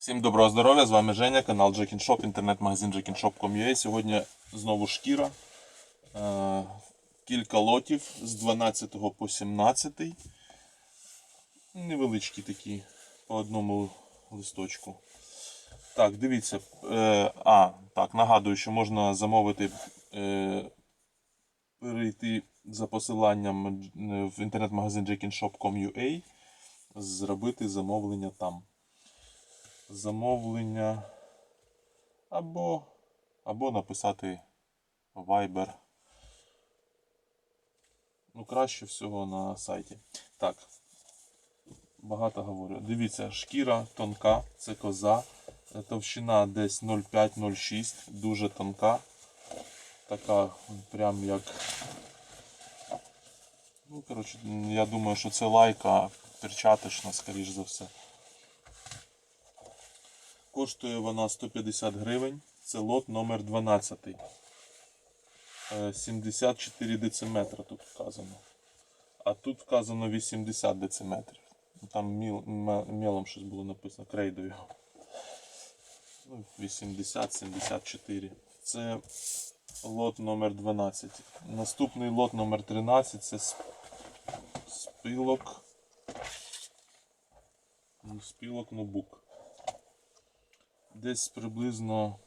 Всім доброго здоров'я, з вами Женя, канал Jack Shop, інтернет-магазин jackshop.com.ua. Сьогодні знову шкіра. Е, Кілька лотів з 12 по 17. Невеличкі такі по одному листочку. Так, дивіться. Е, а, так, нагадую, що можна замовити, е, перейти за посиланням в інтернет-магазин jackshop.com.ua, зробити замовлення там замовлення або, або написати Viber. Ну, краще всього на сайті. Так. Багато говорю. Дивіться, шкіра тонка, це коза. Товщина десь 0,5-0,6, дуже тонка. Така прям як. Ну, коротше, я думаю, що це лайка перчаточна, скоріш за все. Коштує вона 150 гривень. Це лот номер 12. Е, 74 дециметра тут вказано. А тут вказано 80 дециметрів. Ну, Там міл, ме- щось було написано, крейдою. Ну, 80-74. Це лот номер 12. Наступний лот номер 13 це сп- спілок. Ну, нобук десь приблизно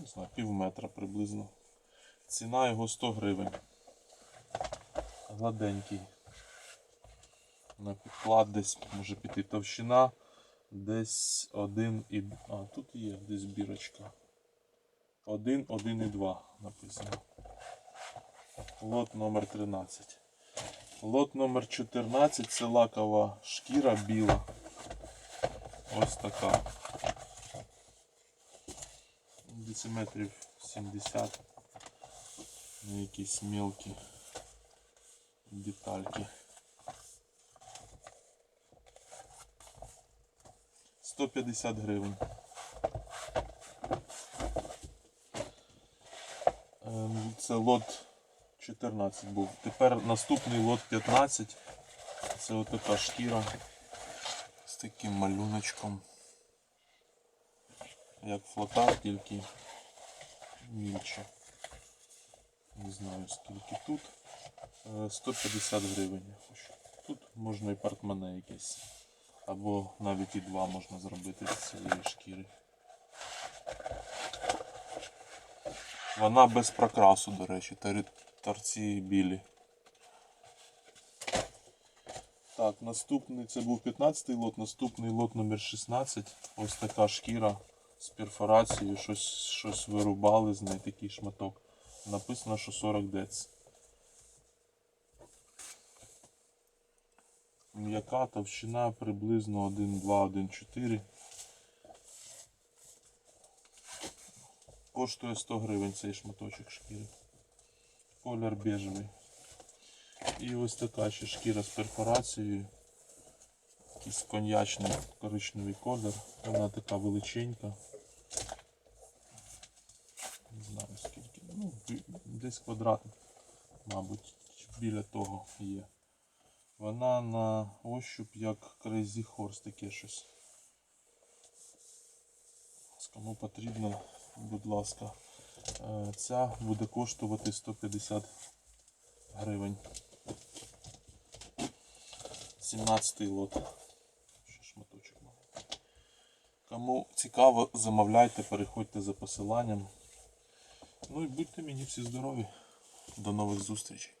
не знаю, пів метра приблизно. Ціна його 100 гривень. Гладенький. На підклад десь може піти товщина. Десь 1 і. А, тут є десь бірочка. 1, 1 і 2 написано. Лот номер 13. Лот номер 14 це лакова шкіра біла. Ось така. Дециметрів 70. Ну, якісь мелкі детальки. 150 гривень. Ем, Це лот 14 був. Тепер наступний лот 15. Це отака шкіра таким малюночком. Як флотар, тільки більше. Не знаю скільки тут. Е, 150 гривень я хочу. Тут можна і портмоне якесь. Або навіть і два можна зробити з цієї шкіри. Вона без прокрасу, до речі, торці білі. Так, наступний це був 15-й лот, наступний лот номер 16. Ось така шкіра з перфорацією, щось, щось вирубали з неї такий шматок. Написано, що 40 дец. М'яка товщина приблизно 1,2-1,4. Коштує 100 гривень цей шматочок шкіри. Колір бежевий. І ось така ще шкіра з перфорацією. Якийсь коньячний коричневий колір. Вона така величенька. Не знаю скільки. Ну, десь квадрат, мабуть, біля того є. Вона на ощуп як Crazy Horse таке щось. Кому потрібно, будь ласка, Е, ця буде коштувати 150 гривень. 17 лот. Ще шматочок. Кому цікаво, замовляйте, переходьте за посиланням. Ну і будьте мені всі здорові. До нових зустрічей.